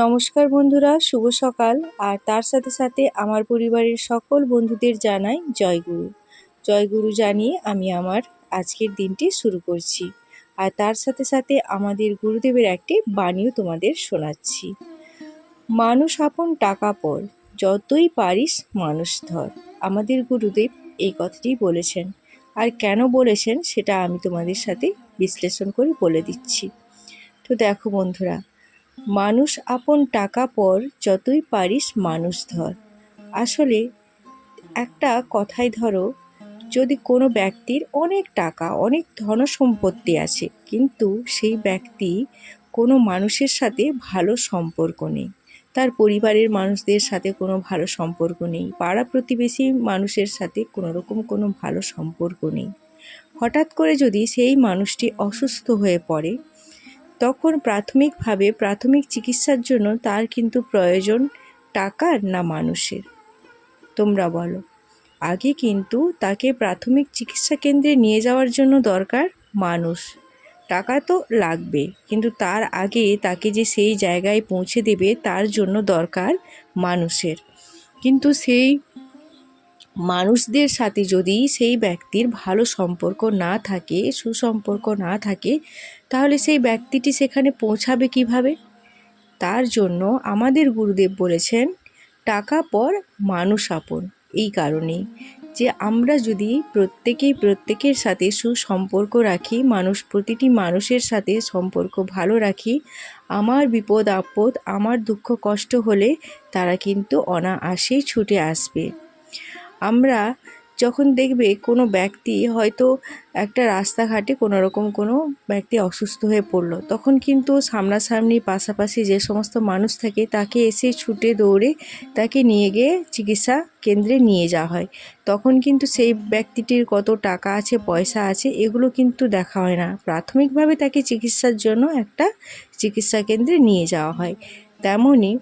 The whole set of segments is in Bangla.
নমস্কার বন্ধুরা, শুভ সকাল। আর তার সাথে সাথে আমার পরিবারের সকল বন্ধুদের জানাই জয়গুরু জয়গুরু জানিয়ে আমি আমার আজকের দিনটি শুরু করছি। আর তার সাথে সাথে আমাদের গুরুদেবের একটি বাণীও তোমাদের শোনাচ্ছি। মানুষ আপন টাকা পর, যতই পারিস মানুষ ধর। আমাদের গুরুদেব এই কথাটি বলেছেন। আর কেন বলেছেন সেটা আমি তোমাদের সাথে বিশ্লেষণ করে বলে দিচ্ছি। তো দেখো বন্ধুরা মানুষ আপন টাকা পর যতই পারিস মানুষ ধর। আসলে একটা কথাই ধরো, যদি কোনো ব্যক্তির অনেক টাকা, অনেক ধন সম্পত্তি আছে, কিন্তু সেই ব্যক্তি কোনো মানুষের সাথে ভালো সম্পর্ক নেই, তার পরিবারের মানুষদের সাথে কোনো ভালো সম্পর্ক নেই, পাড়া প্রতিবেশী মানুষের সাথে কোনো রকম কোনো ভালো সম্পর্ক নেই। হঠাৎ করে যদি সেই মানুষটি অসুস্থ হয়ে পড়ে তখন প্রাথমিকভাবে প্রাথমিক চিকিৎসার জন্য তার কিন্তু প্রয়োজন টাকার না মানুষের। তোমরা বলো, আগে কিন্তু তাকে প্রাথমিক চিকিৎসা কেন্দ্রে নিয়ে যাওয়ার জন্য দরকার মানুষ। টাকা তো লাগবে, কিন্তু তার আগে তাকে যে সেই জায়গায় পৌঁছে দেবে তার জন্য দরকার মানুষের। কিন্তু সেই মানুষদের সাথে যদি সেই ব্যক্তির ভালো সম্পর্ক না থাকে, সুসম্পর্ক না থাকে তাহলে সেই ব্যক্তিটি সেখানে পৌঁছাবে কীভাবে? তার জন্য আমাদের গুরুদেব বলেছেন, টাকা পর মানুষ আপন। এই কারণেই যে আমরা যদি প্রত্যেকেই প্রত্যেকের সাথে সুসম্পর্ক রাখি, মানুষ, প্রতিটি মানুষের সাথে সম্পর্ক ভালো রাখি, আমার বিপদ, আপদ, আমার দুঃখ, কষ্ট হলে তারা কিন্তু অনায়াসেই ছুটে আসবে। আমরা যখন দেখবে কোনো ব্যক্তি হয়তো একটা রাস্তাঘাটে কোনো রকম কোনো ব্যক্তি অসুস্থ হয়ে পড়ল, তখন কিন্তু সামনাসামনি পাশাপাশি যে সমস্ত মানুষ থাকে তাকে এসে ছুটে দৌড়ে তাকে নিয়ে গিয়ে চিকিৎসা কেন্দ্রে নিয়ে যাওয়া হয়। তখন কিন্তু সেই ব্যক্তিটির কত টাকা আছে, পয়সা আছে, এগুলো কিন্তু দেখা হয় না। প্রাথমিকভাবে তাকে চিকিৎসার জন্য একটা চিকিৎসা কেন্দ্রে নিয়ে যাওয়া হয়। তেমনই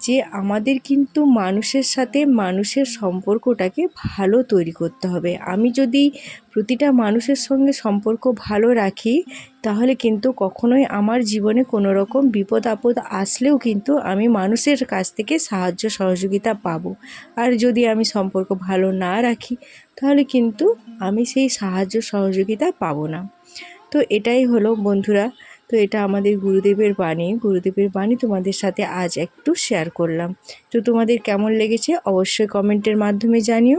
যে আমাদের কিন্তু মানুষের সাথে মানুষের সম্পর্কটাকে ভালো তৈরি করতে হবে। আমি যদি প্রতিটা মানুষের সঙ্গে সম্পর্ক ভালো রাখি, তাহলে কিন্তু কখনোই আমার জীবনে কোনো রকম বিপদ আপদ আসলেও কিন্তু আমি মানুষের কাছ থেকে সাহায্য সহযোগিতা পাবো। আর যদি আমি সম্পর্ক ভালো না রাখি, তাহলে কিন্তু আমি সেই সাহায্য সহযোগিতা পাবো না। তো এটাই হলো বন্ধুরা তো এটা আমাদের গুরুদেবের বাণী। গুরুদেবের বাণী তোমাদের সাথে আজ একটু শেয়ার করলাম। তো তোমাদের কেমন লেগেছে অবশ্যই কমেন্টের মাধ্যমে জানিও।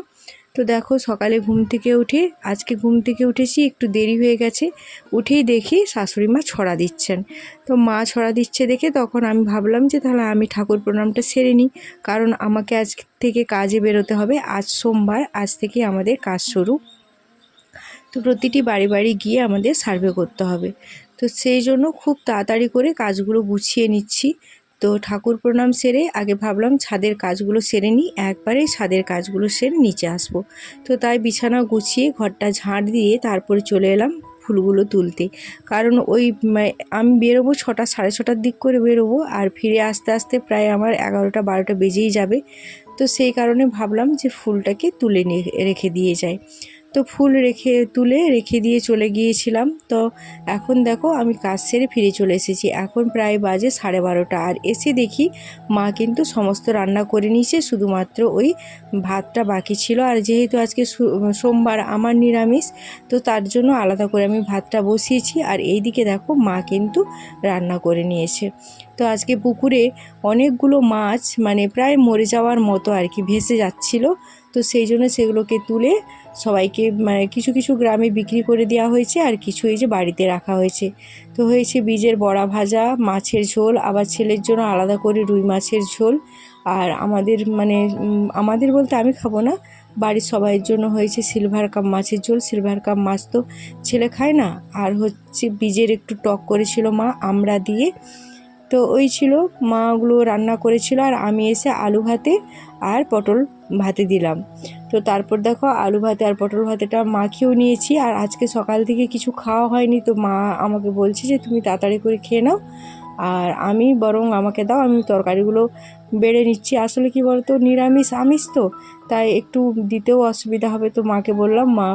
তো দেখো সকালে ঘুম থেকে উঠে, আজকে ঘুম থেকে উঠেছি, একটু দেরি হয়ে গেছে। উঠেই দেখি শাশুড়ি মা ছড়া দিচ্ছেন। তো মা ছড়া দিচ্ছে দেখে তখন আমি ভাবলাম যে তাহলে আমি ঠাকুর প্রণামটা সেরে নিই। কারণ আমাকে আজ থেকে কাজে বেরোতে হবে। আজ সোমবার, আজ থেকে আমাদের কাজ শুরু। তো প্রতিটি বাড়ি বাড়ি গিয়ে আমাদের সার্ভে করতে হবে। তো সেই জন্য খুব তাড়াতাড়ি করে কাজগুলো গুছিয়ে নিচ্ছি। তো ঠাকুর প্রণাম সেরে আগে ভাবলাম ছাদের কাজগুলো সেরে নিই একবারেই ছাদের কাজগুলো সেরে নিচে আসব। তো তাই বিছানা গুছিয়ে ঘরটা ঝাঁট দিয়ে তারপরে চলে এলাম ফুলগুলো তুলতে। কারণ ওই আমি বেরোবো ছটা, সাড়ে ছটার দিক করে বেরোবো আর ফিরে আসতে আসতে প্রায় আমার এগারোটা, বারোটা বেজেই যাবে। তো সেই কারণে ভাবলাম যে ফুলটাকে তুলে নিয়ে রেখে দিয়ে যায় তো ফুল রেখে তুলে রেখে দিয়ে চলে গিয়েছিলাম। তো এখন দেখো আমি কাজ সেরে ফিরে চলে এসেছি। এখন প্রায় বাজে সাড়ে বারোটা। আর এসে দেখি মা কিন্তু সমস্ত রান্না করে নিয়েছে, শুধুমাত্র ওই ভাতটা বাকি ছিল। আর যেহেতু আজকে সোমবার আমার নিরামিষ, তো তার জন্য আলাদা করে আমি ভাতটা বসিয়েছি। আর এইদিকে দেখো মা কিন্তু রান্না করে নিয়েছে। তো আজকে পুকুরে অনেকগুলো মাছ মানে প্রায় মরে যাওয়ার মতো আর কি ভেসে যাচ্ছিল। তো সেই জন্য সেগুলোকে তুলে সবাইকে মানে কিছু কিছু গ্রামে বিক্রি করে দেওয়া হয়েছে আর কিছু এই যে বাড়িতে রাখা হয়েছে। তো হয়েছে বীজের বড়া ভাজা, মাছের ঝোল, আবার ছেলের জন্য আলাদা করে রুই মাছের ঝোল। আর আমাদের মানে আমাদের বলতে আমি খাব না, বাড়ির সবাইয়ের জন্য হয়েছে সিলভার কাপ মাছের ঝোল। সিলভার কাপ মাছ তো ছেলে খায় না। আর হচ্ছে বীজের একটু টক করেছিল মা, আমরা দিয়ে তো ওই ছিল। মা ওগুলো রান্না করেছিল আর আমি এসে আলু ভাতে আর পটল ভাতে দিলাম। তো তারপর দেখো আলু ভাতে আর পটল ভাতেটা মাখিয়েও নিয়েছি আর আজকে সকাল থেকে কিছু খাওয়া হয়নি। তো মা আমাকে বলছে যে তুমি তাড়াতাড়ি করে খেয়ে নাও। আর আমি বরং আমাকে দাও, আমি তরকারিগুলো বেড়ে নিচ্ছি। আসলে কি বলতো, নিরামিষ, আমিষ তো। তাই একটু দিতেও অসুবিধা হবে। তো মাকে বললাম, মা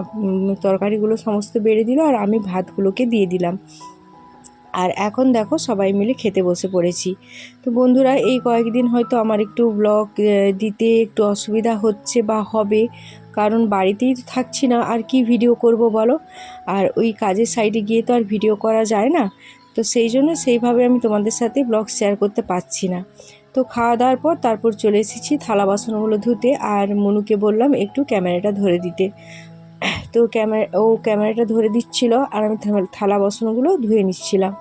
তরকারিগুলো সমস্ত বেড়ে দিল আর আমি ভাতগুলোকে দিয়ে দিলাম। আর এখন দেখো সবাই মিলে খেতে বসে পড়েছি। তো বন্ধুরা, এই কয়েকদিন হয়তো আমার একটু ব্লগ দিতে একটু অসুবিধা হচ্ছে বা হবে, কারণ বাড়িতেই তো থাকছি না, আর কি ভিডিও করব বলো? আর ওই কাজের সাইডে গিয়ে তো আর ভিডিও করা যায় না। তো সেই জন্য সেইভাবে আমি তোমাদের সাথে ব্লগ শেয়ার করতে পারছি না। তো খাওয়া দাওয়ার পর তারপর চলে এসেছি থালা বাসনগুলো ধুতে, আর মনুকে বললাম একটু ক্যামেরাটা ধরে দিতে। তো ক্যামেরা, ও ক্যামেরাটা ধরে দিচ্ছিল আর আমি থালা বসনগুলো ধুয়ে নিচ্ছিলাম।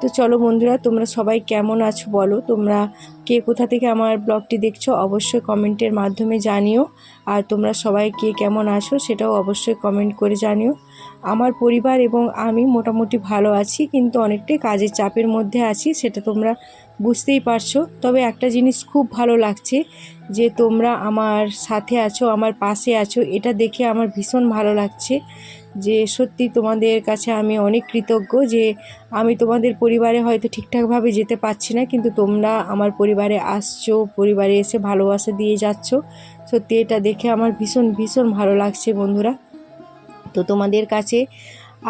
তো চলো বন্ধুরা, তোমরা সবাই কেমন আছো বলো? তোমরা কে কোথা থেকে আমার ব্লগটি দেখছ অবশ্যই কমেন্টের মাধ্যমে জানিও। আর তোমরা সবাই কে কেমন আছো সেটাও অবশ্যই কমেন্ট করে জানিও। আমার পরিবার এবং আমি মোটামুটি ভালো আছি, কিন্তু অনেকটাই কাজের চাপের মধ্যে আছি, সেটা তোমরা বুঝতেই পারছ। তবে একটা জিনিস খুব ভালো লাগছে যে তোমরা আমার সাথে আছো, আমার পাশে আছো, এটা দেখে আমার ভীষণ ভালো লাগছে যে সত্যি তোমাদের কাছে আমি অনেক কৃতজ্ঞ যে আমি তোমাদের পরিবারে হয়তো ঠিকঠাকভাবে যেতে পারছি না, কিন্তু তোমরা আমার পরিবারে আসছো, পরিবারে এসে ভালোবাসা দিয়ে যাচ্ছ। সত্যি এটা দেখে আমার ভীষণ ভীষণ ভালো লাগছে বন্ধুরা। তো তোমাদের কাছে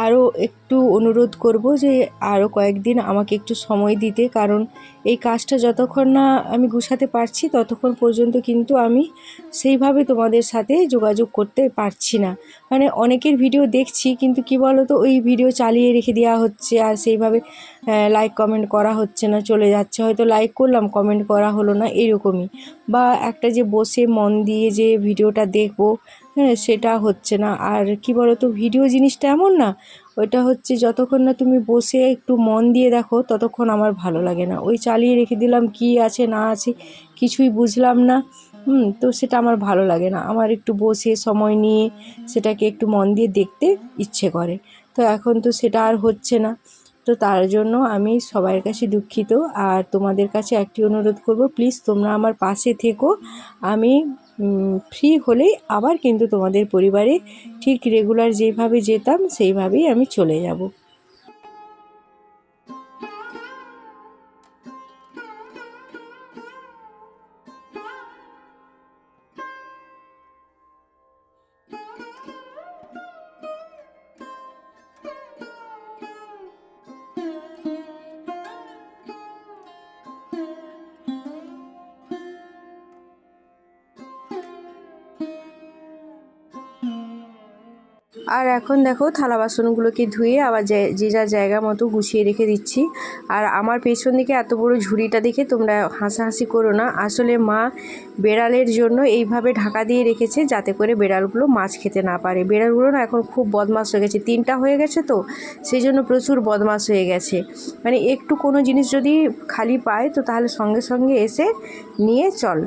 আরও একটু অনুরোধ করব যে আরও কয়েকদিন আমাকে একটু সময় দিতে, কারণ এই কাজটা যতক্ষণ না আমি গুছাতে পারছি ততক্ষণ পর্যন্ত কিন্তু আমি সেইভাবে তোমাদের সাথে যোগাযোগ করতে পারছি না। মানে অনেকের ভিডিও দেখছি, কিন্তু কি বলো তো ওই ভিডিও চালিয়ে রেখে দেওয়া হচ্ছে আর সেইভাবে লাইক কমেন্ট করা হচ্ছে না, চলে যাচ্ছে। হয়তো লাইক করলাম কমেন্ট করা হলো না, এরকমই। বা একটা যে বসে মন দিয়ে যে ভিডিওটা দেখব হ্যাঁ সেটা হচ্ছে না। আর কি বলো তো ভিডিও জিনিসটা এমন না, ওইটা হচ্ছে যতক্ষণ না তুমি বসে একটু মন দিয়ে দেখো, ততক্ষণ আমার ভালো লাগে না। ওই চালিয়ে রেখে দিলাম, কি আছে না আছে, কিছুই বুঝলাম না। হুম, তো সেটা আমার ভালো লাগে না। আমার একটু বসে সময় নিয়ে সেটাকে একটু মন দিয়ে দেখতে ইচ্ছে করে। তো এখন তো সেটা আর হচ্ছে না। তো তার জন্য আমি সবার কাছে দুঃখিত। আর তোমাদের কাছে একটি অনুরোধ করব প্লিজ তোমরা আমার পাশে থেকো। আমি ফ্রি হলেই আবার কিন্তু তোমাদের পরিবারে ঠিক রেগুলার যেভাবে যেতাম সেইভাবেই আমি চলে যাব। আর এখন দেখো থালা বাসনগুলোকে ধুয়ে আবার যে যে জায়গা মতো গুছিয়ে রেখে দিচ্ছি। আর আমার পেছন দিকে এত বড় ঝুড়িটা দেখে তোমরা হাসাহাসি করো না। আসলে মা বেড়ালের জন্য এইভাবে ঢাকা দিয়ে রেখেছে যাতে করে বেড়ালগুলো মাছ খেতে না পারে। বেড়ালগুলো না এখন খুব বদমাস হয়ে গেছে। তিনটা হয়ে গেছে তো সেই জন্য প্রচুর বদমাস হয়ে গেছে। মানে একটু কোনো জিনিস যদি খালি পায় তো তাহলে সঙ্গে সঙ্গে এসে নিয়ে চল।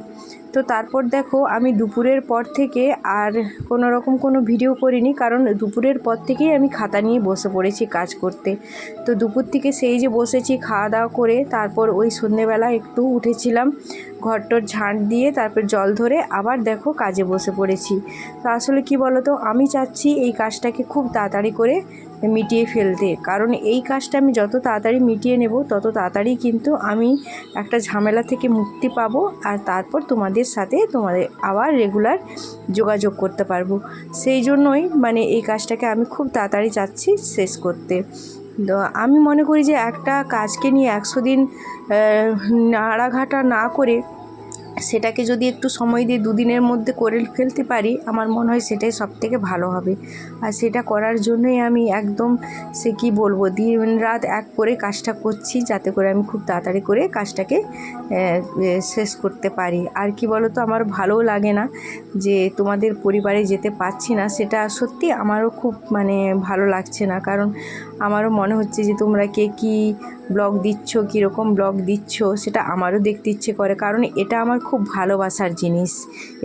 তো তারপর দেখো, আমি দুপুরের পর থেকে আর কোনো রকম কোনো ভিডিও করিনি, কারণ দুপুরের পর থেকেই আমি খাতা নিয়ে বসে পড়েছি কাজ করতে। তো দুপুর থেকে সেই যে বসেছি খাওয়া দাওয়া করে, তারপর ওই সন্ধেবেলা একটু উঠেছিলাম। ঘরটর ঝাঁট দিয়ে তারপর জল ধরে আবার দেখো কাজে বসে পড়েছি। তো আসলে কি বলো তো আমি চাচ্ছি এই কাজটাকে খুব তাড়াতাড়ি করে মিটিয়ে ফেলতে। কারণ এই কাজটা আমি যত তাড়াতাড়ি মিটিয়ে নেব, তত তাড়াতাড়ি কিন্তু আমি একটা ঝামেলা থেকে মুক্তি পাবো আর তারপর তোমাদের সাথে তোমাদের আবার রেগুলার যোগাযোগ করতে পারব। সেই জন্যই মানে এই কাজটাকে আমি খুব তাড়াতাড়ি চাচ্ছি শেষ করতে। তো আমি মনে করি যে একটা কাজকে নিয়ে একশো দিন নাড়াঘাটা না করে সেটাকে যদি একটু সময় দিয়ে দুদিনের মধ্যে করে ফেলতে পারি, আমার মনে হয় সেটাই সব থেকে ভালো হবে। আর সেটা করার জন্যই আমি একদম সে কি বলব, দিন রাত এক করে কাজটা করছি যাতে করে আমি খুব তাড়াতাড়ি করে কাজটাকে শেষ করতে পারি। আর কি বলো তো আমার ভালোও লাগে না যে তোমাদের পরিবারে যেতে পারছি না, সেটা সত্যি আমারও খুব মানে ভালো লাগছে না। কারণ আমারও মনে হচ্ছে যে তোমরা কে কী ব্লগ দিচ্ছ, কীরকম ব্লগ দিচ্ছ, সেটা আমারও দেখতে ইচ্ছে করে। কারণ এটা আমার খুব ভালোবাসার জিনিস।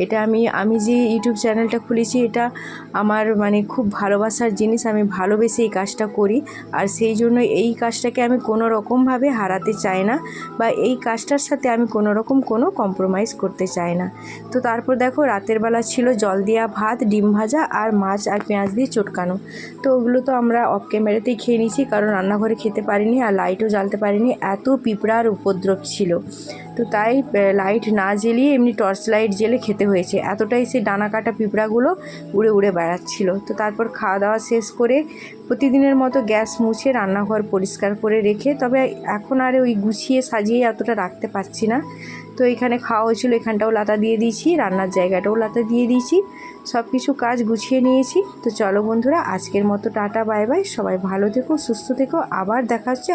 এটা আমি আমি যে ইউটিউব চ্যানেলটা খুলেছি, এটা আমার মানে খুব ভালোবাসার জিনিস। আমি ভালোবেসে এই কাজটা করি। আর সেই জন্য এই কাজটাকে আমি কোনো রকমভাবে হারাতে চাই না বা এই কাজটার সাথে আমি কোনো রকম কোনো কম্প্রোমাইজ করতে চাই না। তো তারপর দেখো, রাতের বেলা ছিল জল দেওয়া ভাত, ডিম ভাজা আর মাছ আর পেঁয়াজ দিয়ে চটকানো। তো ওগুলো তো আমরা অফ ক্যামেরাতেই খেয়ে নিয়েছি, কারণ রান্নাঘরে খেতে পারিনি আর লাইটও জ্বালতে পারিনি। এত পিঁপড়ার উপদ্রব ছিল। তো তাই লাইট না জ্বেলিয়ে এমনি টর্চ লাইট জেলে খেতে হয়েছে। এতটাই সেই ডানা কাটা পিঁপড়াগুলো উড়ে উড়ে বেড়াচ্ছিল। তো তারপর খাওয়া দাওয়া শেষ করে প্রতিদিনের মতো গ্যাস মুছে রান্নাঘর পরিষ্কার করে রেখে, তবে এখন আর ওই গুছিয়ে সাজিয়ে অতটা রাখতে পারছি না। তো এখানে খাওয়া হয়েছিল, এখানটাও লাতা দিয়ে দিয়েছি, রান্নার জায়গাটাও লাতা দিয়ে দিয়েছি। সব কিছু কাজ গুছিয়ে নিয়েছি। তো চলো বন্ধুরা, আজকের মতো টাটা, বাই বাই। সবাই ভালো থেকো, সুস্থ থেকো। আবার দেখা হচ্ছে